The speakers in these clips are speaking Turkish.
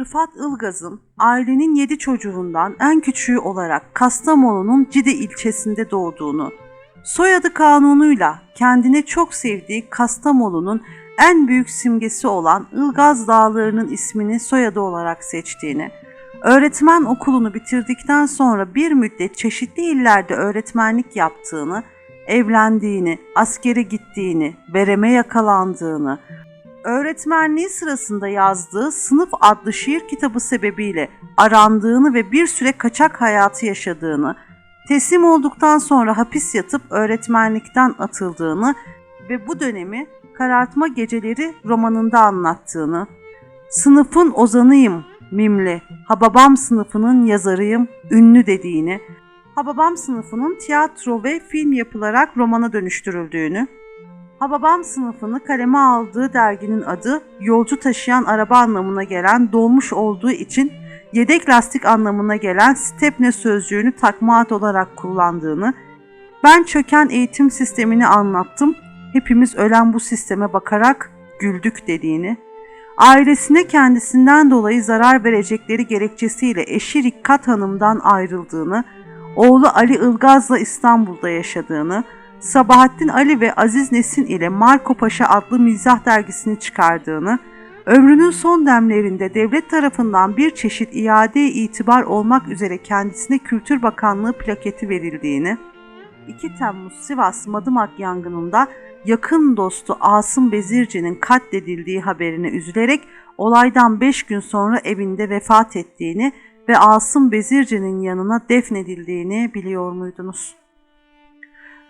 Rıfat Ilgaz'ın ailenin yedi çocuğundan en küçüğü olarak Kastamonu'nun Cide ilçesinde doğduğunu, soyadı kanunuyla kendine çok sevdiği Kastamonu'nun en büyük simgesi olan Ilgaz Dağları'nın ismini soyadı olarak seçtiğini, öğretmen okulunu bitirdikten sonra bir müddet çeşitli illerde öğretmenlik yaptığını, evlendiğini, askere gittiğini, vereme yakalandığını, öğretmenliği sırasında yazdığı Sınıf adlı şiir kitabı sebebiyle arandığını ve bir süre kaçak hayatı yaşadığını, teslim olduktan sonra hapis yatıp öğretmenlikten atıldığını ve bu dönemi Karartma Geceleri romanında anlattığını, sınıfın ozanıyım mimli, Hababam sınıfının yazarıyım ünlü dediğini, Hababam sınıfının tiyatro ve film yapılarak romana dönüştürüldüğünü, Hababam sınıfını kaleme aldığı derginin adı yolcu taşıyan araba anlamına gelen dolmuş olduğu için yedek lastik anlamına gelen stepne sözcüğünü takma ad olarak kullandığını, ben çöken eğitim sistemini anlattım, hepimiz ölen bu sisteme bakarak güldük dediğini, ailesine kendisinden dolayı zarar verecekleri gerekçesiyle eşi Rikkat Hanım'dan ayrıldığını, oğlu Ali Ilgaz'la İstanbul'da yaşadığını, Sabahattin Ali ve Aziz Nesin ile Marco Paşa adlı mizah dergisini çıkardığını, ömrünün son demlerinde devlet tarafından bir çeşit iade itibar olmak üzere kendisine Kültür Bakanlığı plaketi verildiğini, 2 Temmuz Sivas Madımak yangınında yakın dostu Asım Bezirci'nin katledildiği haberine üzülerek olaydan 5 gün sonra evinde vefat ettiğini ve Asım Bezirci'nin yanına defnedildiğini biliyor muydunuz?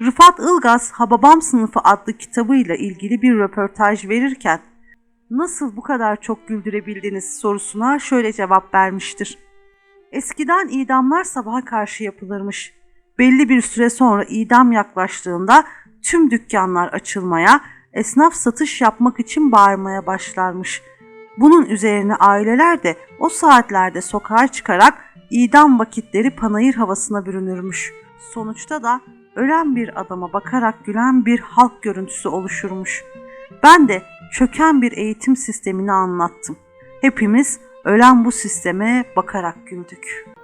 Rıfat Ilgaz Hababam Sınıfı adlı kitabıyla ilgili bir röportaj verirken nasıl bu kadar çok güldürebildiniz sorusuna şöyle cevap vermiştir. Eskiden idamlar sabaha karşı yapılırmış. Belli bir süre sonra idam yaklaştığında tüm dükkanlar açılmaya, esnaf satış yapmak için bağırmaya başlarmış. Bunun üzerine aileler de o saatlerde sokağa çıkarak idam vakitleri panayır havasına bürünürmüş. Sonuçta da ölen bir adama bakarak gülen bir halk görüntüsü oluşurmuş. Ben de çöken bir eğitim sistemini anlattım. Hepimiz ölen bu sisteme bakarak güldük.''